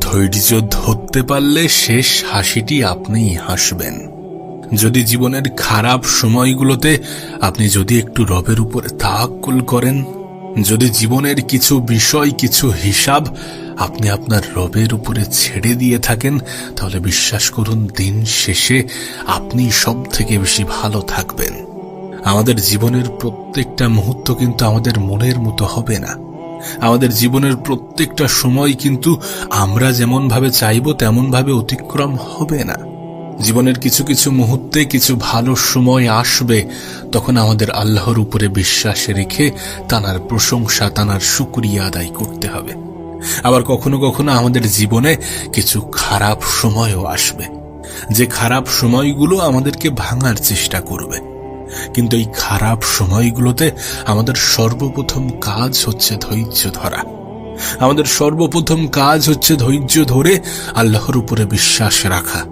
ধৈর্য ধরতে পারলে শেষ হাসিটি আপনিই হাসবেন। যদি জীবনের খারাপ সময়গুলোতে আপনি যদি একটু রবের উপরে তাক্কুল করেন, যদি জীবনের কিছু বিষয়, কিছু হিসাব আপনি আপনার রবের উপরে ছেড়ে দিয়ে থাকেন, তাহলে বিশ্বাস করুন দিন শেষে আপনি সব থেকে বেশি ভালো থাকবেন। আমাদের জীবনের প্রত্যেকটা মুহূর্ত কিন্তু আমাদের মনের মতো হবে না। আমাদের জীবনের প্রত্যেকটা সময় কিন্তু আমরা যেমন ভাবে চাইব তেমন ভাবে অতিক্রম হবে না। জীবনের কিছু কিছু মুহূর্তে কিছু ভালো সময় আসবে, তখন আমাদের আল্লাহর উপরে বিশ্বাস রেখে তানার প্রশংসা, তানার শুক্রিয়া আদায় করতে হবে। আবার কখনো কখনো আমাদের জীবনে কিছু খারাপ সময়ও আসবে। যে খারাপ সময়গুলো আমাদেরকে ভাঙার চেষ্টা করবে। কিন্তু এই খারাপ সময়গুলোতে আমাদের সর্বপ্রথম কাজ হচ্ছে ধৈর্য ধরা। আমাদের সর্বপ্রথম কাজ হচ্ছে ধৈর্য ধরে আল্লাহর উপরে বিশ্বাস রাখা।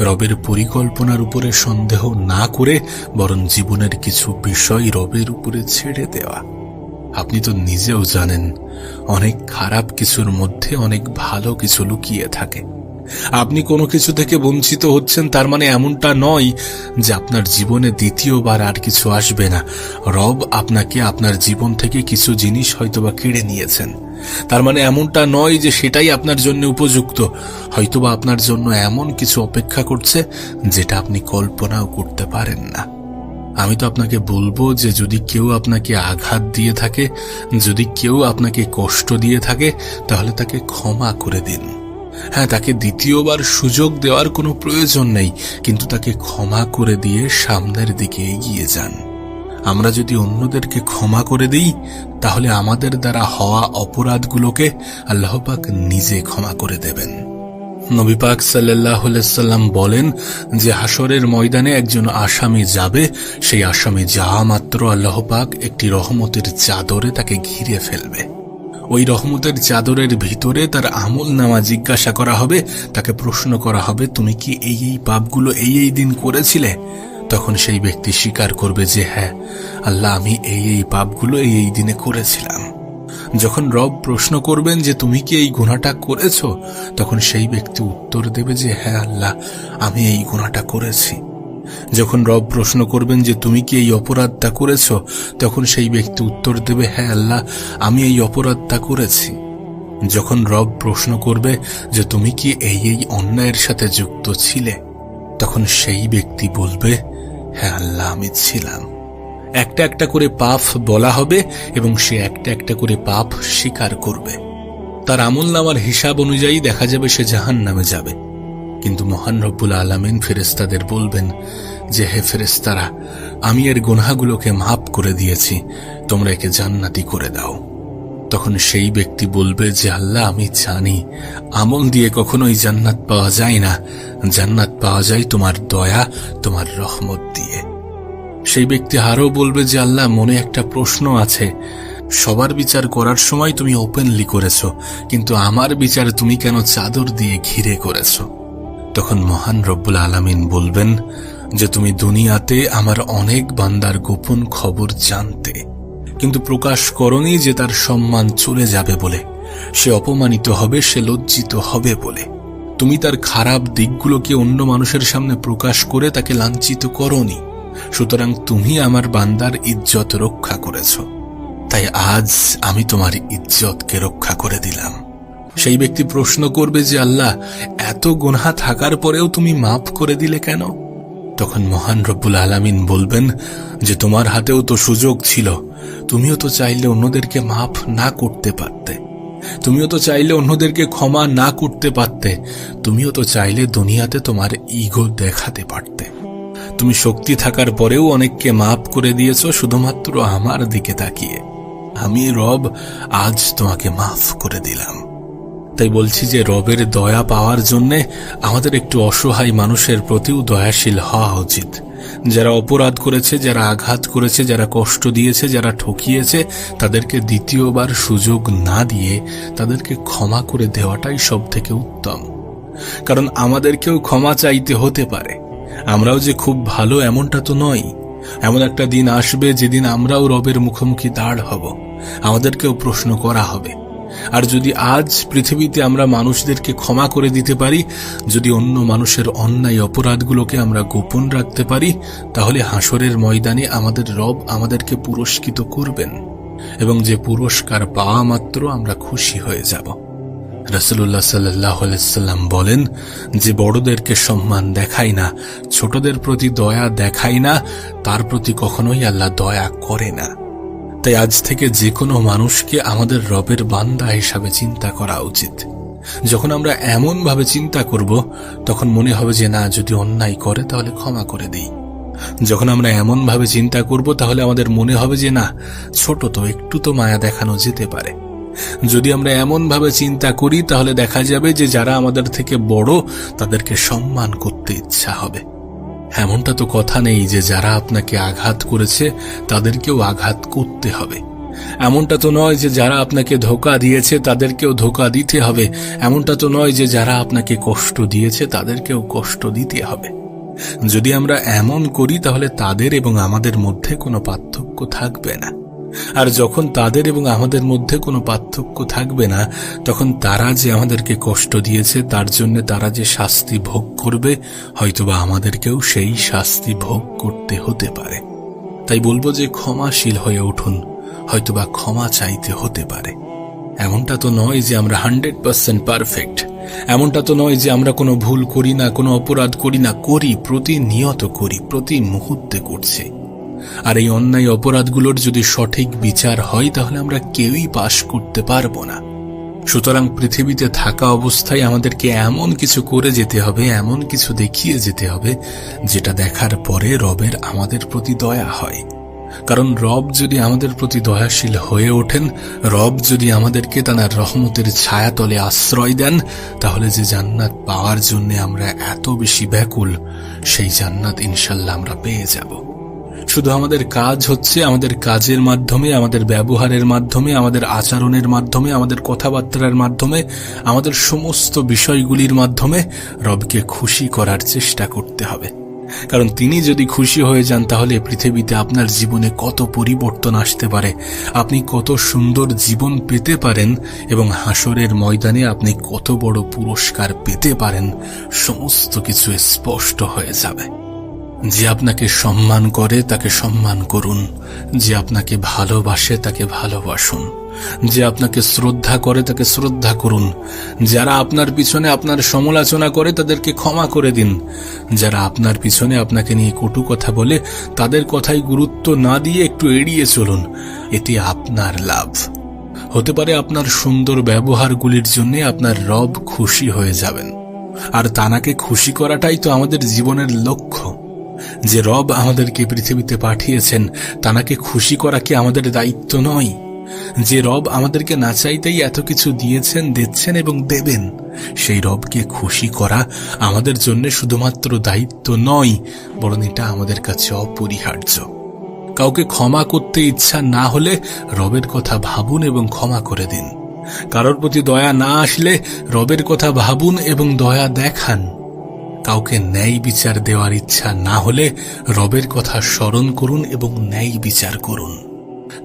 রবের পরিকল্পনার উপরে সন্দেহ না করে বরং জীবনের কিছু বিষয় রবের উপরে ছেড়ে দেওয়া। আপনি তো নিজেও জানেন, অনেক খারাপ কিছুর মধ্যে অনেক ভালো কিছু লুকিয়ে থাকে। আপনি কোনো কিছু থেকে বঞ্চিত হচ্ছেন, তার মানে এমনটা নয় যে আপনার জীবনে দ্বিতীয়বার আর কিছু আসবে না। রব আপনাকে আপনার জীবন থেকে কিছু জিনিস হয়তোবা কেড়ে নিয়েছেন। তার মানে এমনটা নয় যে সেটাই আপনার জন্য উপযুক্ত। হয়তোবা আপনার জন্য এমন কিছু অপেক্ষা করছে যেটা আপনি কল্পনাও করতে পারেন না। আমি তো আপনাকে বলব যে যদি কেউ আপনাকে আঘাত দিয়ে থাকে, যদি কেউ আপনাকে কষ্ট দিয়ে থাকে, তাহলে তাকে ক্ষমা করে দিন। হ্যাঁ তাকে দ্বিতীয়বার সুযোগ দেওয়ার কোনো প্রয়োজন নেই, কিন্তু তাকে ক্ষমা করে দিয়ে সামনের দিকে এগিয়ে যান। আমরা যদি অন্যদেরকে ক্ষমা করে দিই, তাহলে আমাদের দ্বারা হওয়া অপরাধগুলোকে আল্লাহপাক নিজে ক্ষমা করে দেবেন। নবী পাক সাল্লাম বলেন যে হাসরের ময়দানে একজন আসামি যাবে, সেই আসামি যাহা মাত্র আল্লাহ পাক একটি রহমতের চাদরে তাকে ঘিরে ফেলবে। ওই রহমতের চাদরের ভিতরে তার আমল নামা জিজ্ঞাসা করা হবে, তাকে প্রশ্ন করা হবে, তুমি কি এই এই পাপগুলো এই এই দিন করেছিলে? তখন সেই ব্যক্তি স্বীকার করবে যে হ্যাঁ আল্লাহ, আমি এই এই পাপগুলো এই এই দিনে করেছিলাম। যখন রব প্রশ্ন করবেন যে, তুমি কি এই গুণাটা করেছ? তখন সেই ব্যক্তি উত্তর দেবে যে হ্যাঁ আল্লাহ, আমি এই গুণাটা করেছি। যখন রব প্রশ্ন করবেন যে, তুমি কি এই অপরাধটা করেছ? তখন সেই ব্যক্তি উত্তর দেবে হ্যাঁ আল্লাহ, আমি এই অপরাধটা করেছি। যখন রব প্রশ্ন করবে যে, তুমি কি এই এই অন্যায়ের সাথে যুক্ত ছিলে? তখন সেই ব্যক্তি বলবে হ্যাঁ আল্লাহ, আমি ছিলাম। একটা একটা করে পাপ বলা হবে এবং সে একটা একটা করে পাপ স্বীকার করবে। তার আমল নামার হিসাব অনুযায়ী দেখা যাবে সে জাহান নামে যাবে। কিন্তু মহান রব্বুল আলমিন ফেরেস্তাদের বলবেন, যে হে ফেরেস্তারা আমি এর গুনাগুলোকে মাফ করে দিয়েছি, তোমরা একে জান্নাতি করে দাও। তখন সেই ব্যক্তি বলবে, যে আল্লাহ, আমি জানি, আমল দিয়ে কখনোই জান্নাত পাওয়া যায় না। জান্নাত পাওয়া যায় তোমার দয়া, তোমার রহমত দিয়ে। সেই ব্যক্তি আরও বলবে, যে আল্লাহ, মনে একটা প্রশ্ন আছে। সবার বিচার করার সময় তুমি ওপেনলি করেছ, কিন্তু আমার বিচার তুমি কেন চাদর দিয়ে ঘিরে করেছ? তখন মহান রব্বুল আলামিন বলবেন যে তুমি দুনিয়াতে আমার অনেক বান্দার গোপন খবর জানতে, কিন্তু প্রকাশ করনি যে তার সম্মান চলে যাবে বলে। সে অপমানিত হবে, সে লজ্জিত হবে বলে। তুমি তার খারাপ দিকগুলোকে অন্য মানুষের সামনে প্রকাশ করে তাকে লাঞ্ছিত করনি। সুতরাং তুমি আমার বান্দার ইজ্জত রক্ষা করেছ। তাই আজ আমি তোমার ইজ্জতকে রক্ষা করে দিলাম। সেই ব্যক্তি প্রশ্ন করবে যে, আল্লাহ, এত গুনহা থাকার পরেও তুমি মাফ করে দিলে কেন? তখন মহান রব্বুল আলামিন বলবেন যে, তোমার হাতেও তো সুযোগ ছিল। তুমিও তো চাইলে অন্যদেরকে মাফ না করতে পারতে। তুমিও তো চাইলে অন্যদেরকে ক্ষমা না করতে পারতে। তুমিও তো চাইলে দুনিয়াতে তোমার ইগো দেখাতে পারতে। তুমি শক্তি থাকার পরেও অনেককে মাফ করে দিয়েছ, শুধুমাত্র আমার দিকে তাকিয়ে। আমি রব, আজ তোমাকে মাফ করে দিলাম। তাই বলছি যে রবের দয়া পাওয়ার জন্যে আমাদের একটু অসহায় মানুষের প্রতিও দয়াশীল হওয়া উচিত। যারা অপরাধ করেছে, যারা আঘাত করেছে, যারা কষ্ট দিয়েছে, যারা ঠকিয়েছে, তাদেরকে দ্বিতীয়বার সুযোগ না দিয়ে তাদেরকে ক্ষমা করে দেওয়াটাই সব থেকে উত্তম। কারণ আমাদেরকেও ক্ষমা চাইতে হতে পারে। আমরাও যে খুব ভালো এমনটা তো নয় এমন একটা দিন আসবে যেদিন আমরাও রবের মুখোমুখি দাঁড় হব। আমাদেরকেও প্রশ্ন করা হবে। আর যদি আজ পৃথিবীতে আমরা মানুষদেরকে ক্ষমা করে দিতে পারি, যদি অন্য মানুষের অন্যায় অপরাধগুলোকে আমরা গোপন রাখতে পারি, তাহলে হাসরের ময়দানে আমাদের রব আমাদেরকে পুরস্কৃত করবেন এবং যে পুরস্কার পাওয়া মাত্র আমরা খুশি হয়ে যাব। রসুল্লাহ সাল্লাহ সাল্লাম বলেন, যে বড়দেরকে সম্মান দেখাই না, ছোটদের প্রতি দয়া দেখাই না, তার প্রতি কখনোই আল্লাহ দয়া করে না। তাই আজ থেকে যে কোনো মানুষকে আমাদের রবের বান্দা হিসাবে চিন্তা করা উচিত। যখন আমরা এমন ভাবে চিন্তা করব, তখন মনে হবে যে না, যদি অন্যায় করে, তাহলে ক্ষমা করে দিই। যখন আমরা এমন ভাবে চিন্তা করব, তাহলে আমাদের মনে হবে যে না, ছোট তো, একটু তো মায়া দেখানো যেতে পারে। যদি আমরা এমন ভাবে চিন্তা করি, তাহলে দেখা যাবে যে যারা আমাদের থেকে বড়, তাদেরকে সম্মান করতে ইচ্ছা হবে। এমনটা তো কথা নেই যে যারা আপনাকে আঘাত করেছে, তাদেরকেও আঘাত করতে হবে। এমনটা তো নয় যে যারা আপনাকে ধোকা দিয়েছে, তাদেরকেও ধোকা দিতে হবে। এমনটা তো নয় যে যারা আপনাকে কষ্ট দিয়েছে, তাদেরকেও কষ্ট দিতে হবে। যদি আমরা এমন করি, তাহলে তাদের এবং আমাদের মধ্যে কোনো পার্থক্য থাকবে না। আর যখন তাদের এবং আমাদের মধ্যে কোনো পার্থক্য থাকবে না, তখন তারা যে আমাদেরকে কষ্ট দিয়েছে, তার জন্য তারা যে শাস্তি ভোগ করবে, হয়তোবা আমাদেরকেও সেই শাস্তি ভোগ করতে হতে পারে। তাই বলব যে ক্ষমাশীল হয়ে উঠুন, হয়তোবা ক্ষমা চাইতে হতে পারে। এমনটা তো নয় যে আমরা হান্ড্রেড পার্সেন্ট পারফেক্ট। এমনটা তো নয় যে আমরা কোনো ভুল করি না, কোনো অপরাধ করি না, করি, প্রতিনিয়ত করি, প্রতি মুহূর্তে করছি। আর এই অন্যায় অপরাধগুলোর যদি সঠিক বিচার হয়, তাহলে আমরা কেউই পাশ করতে পারব না। সুতরাং পৃথিবীতে থাকা অবস্থায় আমাদেরকে এমন কিছু করে যেতে হবে, এমন কিছু দেখিয়ে যেতে হবে, যেটা দেখার পরে রবের আমাদের প্রতি দয়া হয়। কারণ রব যদি আমাদের প্রতি দয়াশীল হয়ে ওঠেন, রব যদি আমাদেরকে তার রহমতের ছায়াতলে আশ্রয় দেন, তাহলে যে জান্নাত পাওয়ার জন্য আমরা এত বেশি ব্যাকুল, সেই জান্নাত ইনশাল্লাহ আমরা পেয়ে যাব। শুধু আমাদের কাজ হচ্ছে আমাদের কাজের মাধ্যমে, আমাদের ব্যবহারের মাধ্যমে, আমাদের আচরণের মাধ্যমে, আমাদের কথাবার্তার মাধ্যমে, আমাদের সমস্ত বিষয়গুলির মাধ্যমে রবকে খুশি করার চেষ্টা করতে হবে। কারণ তিনি যদি খুশি হয়ে যান, তাহলে পৃথিবীতে আপনার জীবনে কত পরিবর্তন আসতে পারে, আপনি কত সুন্দর জীবন পেতে পারেন, এবং হাসরের ময়দানে আপনি কত বড় পুরস্কার পেতে পারেন, সমস্ত কিছু স্পষ্ট হয়ে যাবে। যে আপনাকে সম্মান করে, তাকে সম্মান করুন। যে আপনাকে ভালোবাসে, তাকে ভালোবাসুন। যে আপনাকে শ্রদ্ধা করে, তাকে শ্রদ্ধা করুন। যারা আপনার পিছনে আপনার সমালোচনা করে, তাদেরকে ক্ষমা করে দিন। যারা আপনার পিছনে আপনাকে নিয়ে কটু কথা বলে, তাদের কথাই গুরুত্ব না দিয়ে একটু এড়িয়ে চলুন। এটি আপনার লাভ। হতে পারে আপনার সুন্দর ব্যবহারগুলির জন্য আপনার রব খুশি হয়ে যাবেন। আর তানাকে খুশি করাটাই তো আমাদের জীবনের লক্ষ্য। যে রব আমাদেরকে পৃথিবীতে পাঠিয়েছেন তানাকে খুশি করা কি আমাদের দায়িত্ব নয়? যে রব আমাদেরকে না চাইতেই এত কিছু দিয়েছেন, দিচ্ছেন এবং দেবেন, সেই রবকে খুশি করা আমাদের জন্য শুধুমাত্র দায়িত্ব নয়, বরং এটা আমাদের কাছে অপরিহার্য। কাউকে ক্ষমা করতে ইচ্ছা না হলে রবের কথা ভাবুন এবং ক্ষমা করে দিন। কারোর প্রতি দয়া না আসলে রবের কথা ভাবুন এবং দয়া দেখান। কাউকে ন্যায় বিচার দেওয়ার ইচ্ছা না হলে রবের কথা স্মরণ করুন এবং ন্যায় বিচার করুন।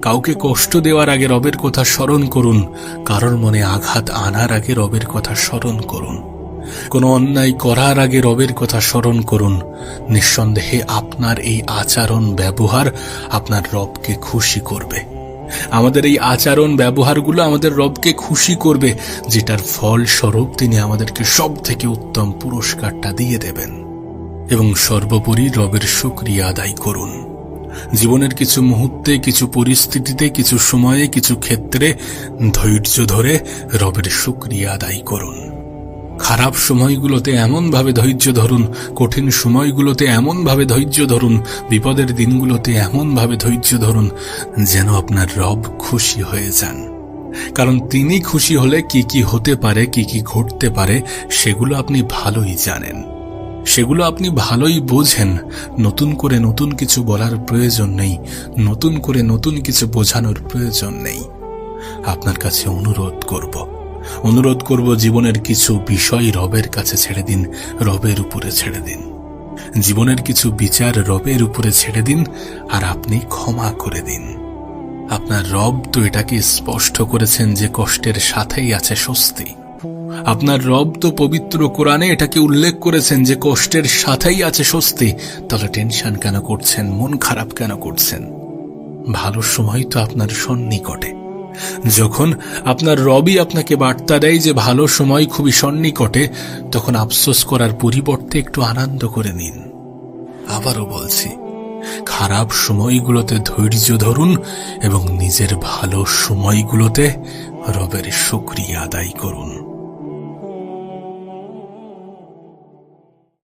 কাউকে কষ্ট দেওয়ার আগে রবের কথা স্মরণ করুন, কারোর মনে আঘাত আনার আগে রবের কথা স্মরণ করুন। কোনো অন্যায় করার আগে রবের কথা স্মরণ করুন। নিঃসন্দেহে আপনার এই আচরণ ব্যবহার আপনার রবকে খুশি করবে। আমাদের এই আচরণ ব্যবহারগুলো আমাদের রবকে খুশি করবে, যেটার ফল স্বরূপ তিনি আমাদেরকে সব থেকে উত্তম পুরস্কারটা দিয়ে দেবেন। এবং সর্বোপরি রবের শুক্রিয়া আদায় করুন। জীবনের কিছু মুহূর্তে, কিছু পরিস্থিতিতে, কিছু সময়ে, কিছু ক্ষেত্রে ধৈর্য ধরে রবের শুক্রিয়া আদায় করুন। খারাপ সময়গুলোতে এমনভাবে ধৈর্য ধরুন, কঠিন সময়গুলোতে এমনভাবে ধৈর্য ধরুন, বিপদের দিনগুলোতে এমনভাবে ধৈর্য ধরুন, যেন আপনার রব খুশি হয়ে যান। কারণ তিনি খুশি হলে কি কি হতে পারে, কি কি ঘটতে পারে, সেগুলো আপনি ভালোই জানেন। সেগুলো আপনি ভালোই বোঝেন। নতুন করে নতুন কিছু বলার প্রয়োজন নেই, নতুন করে নতুন কিছু বোঝানোর প্রয়োজন নেই। আপনার কাছে অনুরোধ করব অনুরোধ করব জীবনের কিছু বিষয় রবের কাছে ছেড়ে দিন, রবের উপরে ছেড়ে দিন। জীবনের কিছু বিচার রবের উপরে ছেড়ে দিন, আর আপনি ক্ষমা করে দিন। আপনার রব তো এটাকে স্পষ্ট করেছেন যে কষ্টের সাথেই আছে স্বস্তি। আপনার রব তো পবিত্র কোরআনে এটাকে উল্লেখ করেছেন যে কষ্টের সাথেই আছে স্বস্তি। তাহলে টেনশন কেন করছেন? মন খারাপ কেন করছেন? ভালো সময় তো আপনার সন্নিকটে। যখন আপনার রবি আপনাকে বার্তা দেয় যে ভালো সময় খুবই সন্নিকটে, তখন আফসোস করার পরিবর্তে একটু আনন্দ করে নিন। আবারও বলছি, খারাপ সময়গুলোতে ধৈর্য ধরুন এবং নিজের ভালো সময়গুলোতে রবের শুক্রিয়া আদায় করুন।